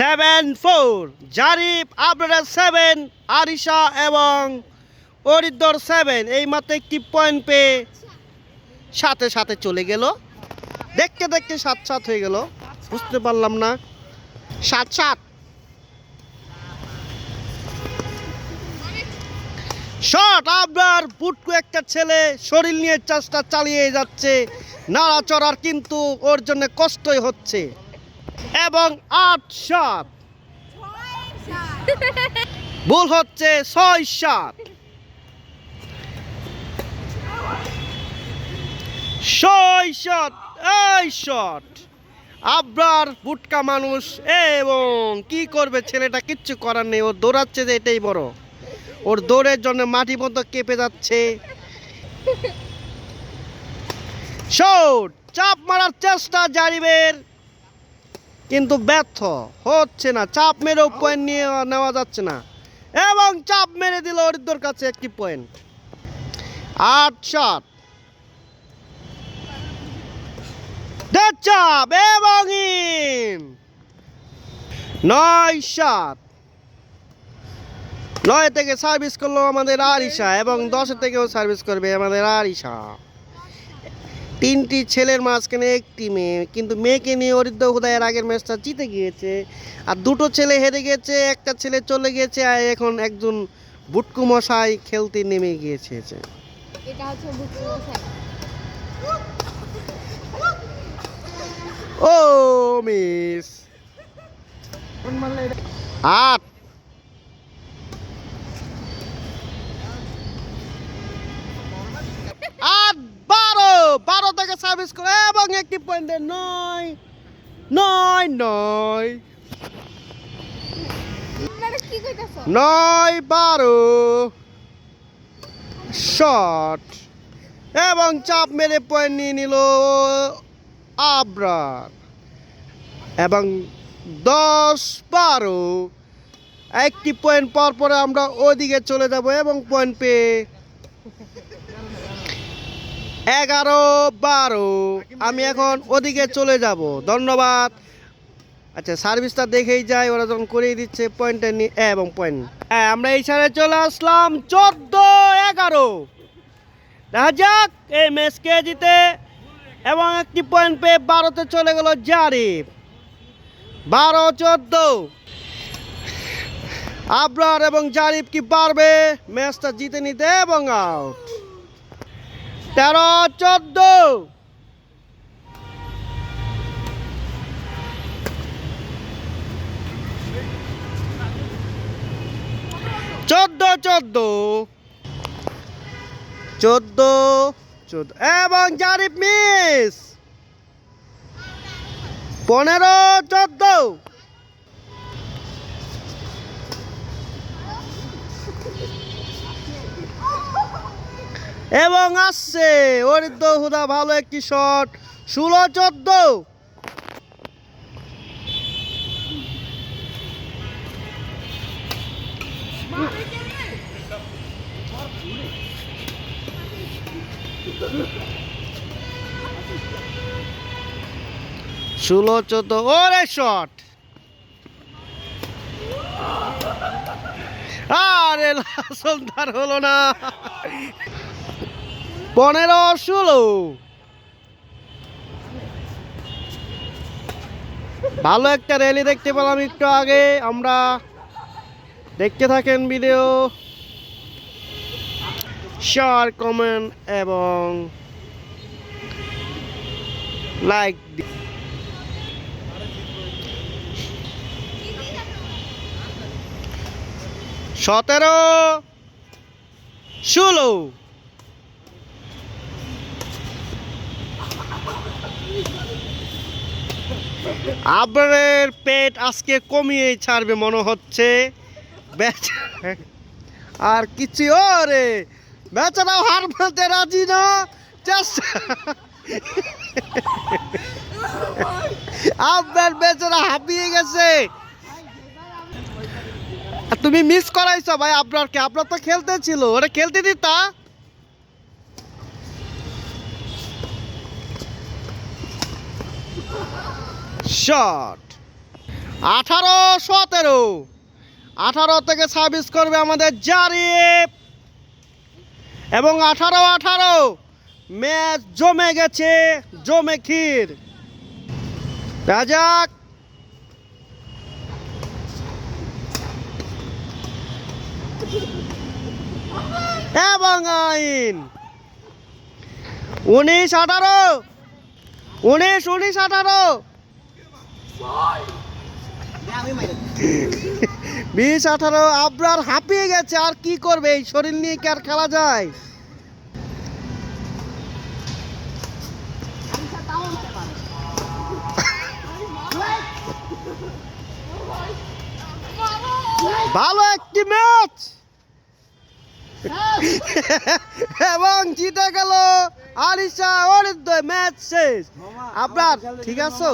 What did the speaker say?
Seven four, Zarif Abrar seven, Arisha এবং অরিদ্দর seven. এই মাত্র একটি পয়েন্ট পেয়ে সাথে সাথে চলে গেল। দেখতে দেখতে সাত সাত হয়ে গেল। বুঝতে পারলাম না। সাত সাত। শট আপনার পুটকু একটা ছেলে শরীর নিয়ে চাষটা চালিয়ে যাচ্ছে। নাড়াচড়ার কিন্তু ওর জন্য কষ্টই হচ্ছে। এবং আট সাত। ভুল হচ্ছে ছয় সাত। ছয় শট এই শট আবরার বুটকা মানুষ এবং কি করবে ছেলেটা? কিচ্ছু করার নেই ও দৌড়াচ্ছে যে এটাই বড়। ওর দৌড়ের জন্য মাটি মতো কেঁপে যাচ্ছে। শট চাপ মারার চেষ্টা জারিবের। কিন্তু ব্যর্থ, হচ্ছে না। চাপ মেরেও পয়েন্ট নিয়ে নেওয়া যাচ্ছে না। এবং চাপ মেরে দিল অরিদ্দর কাছে একটি পয়েন্ট আট শট চাপ এবং নয় সাত নয় থেকে সার্ভিস করল আমাদের আরিশা, এবং দশের থেকেও সার্ভিস করবে আমাদের আরিশা। তিনটি ছেলের মাঝখানে একটি মেয়ে কিন্তু মেয়েকে নিয়ে অরিদ্র হুদায়ের আগের ম্যাচটা জিতে গিয়েছে। আর দুটো ছেলে হেরে গেছে একটা ছেলে চলে গেছে আর এখন একজন বুটকু মশাই খেলতে নেমে গিয়েছে। ও মিস। আট বারো থেকে সার্ভিস করে এবং একটি পয়েন্টে নয় নয় নয়। নয় বারো। শট এবং চাপ মেরে পয়েন্ট নিয়ে নিল আবরার। এবং দশ বারো। একটি পয়েন্ট পর পরে আমরা ওদিকে চলে যাব এবং পয়েন্ট পেয়ে এগারো, বারো। আমি এখন ওদিকে চলে যাব। ধন্যবাদ। আচ্ছা সার্ভিসটা দেখেই যাই ওরা যখন করেই দিচ্ছে পয়েন্টটা নিয়ে এবং পয়েন্ট হ্যাঁ আমরা এই সাইডে চলে আসলাম। চোদ্দ, এগারো। দেখা যাক, এই ম্যাচকে জিতে এবং একটি পয়েন্ট পেয়ে বারোতে চলে গেল জারিফ। বারো, চোদ্দ। আবরার এবং জারিফ কি পারবে? ম্যাচটা জিতে নিতে এবং আউট তেরো চোদ্দ। চোদ্দ চোদ্দ। চোদ্দ চোদ্দ। এবং জারিফ মিস। পনেরো চোদ্দ। এবং আসছে অরিদ্র হুদা ভালো একটি শট, ষোলো, চোদ্দ। ষোলো, চোদ্দ, ওরে শট। আরে লাসলদার হলো না। পনেরো ষোলো। ভালো একটা র্যালি দেখতে পেলাম একটু আগে। আমরা দেখতে থাকেন ভিডিও শেয়ার কমেন্ট এবং লাইক সতেরো ষোলো। আবরের পেট আজকে কমিয়ে ছাড়বে মনে হচ্ছে। আর কিছু ওরে বেচারাও হার মানতে রাজি না। আপনার বেচারা হাঁপিয়ে গেছে। তুমি মিস করাইছো ভাই আপনারকে আপনার তো খেলতে ছিল ওরা খেলতে দিতা। শট আঠারো, সতেরো। আঠারো থেকে সার্ভিস করবে আমাদের জারিফ। এবং আঠারো আঠারো। ম্যাচ জমে গেছে, জমে ক্ষীর। রাজাক এবং আইন। উনিশ, আঠারো। উনিশ উনিশ, আঠারো। বিশ আঠারো, আবরার হাঁপিয়ে গেছে, আর কি করবে? এই শরীর নিয়ে কি আর খেলা যায়? ভালো একটি ম্যাচ! এবং জিতে গেল আলিশা অরিদ্বয় ম্যাচ শেষ। আপনার ঠিক আছো?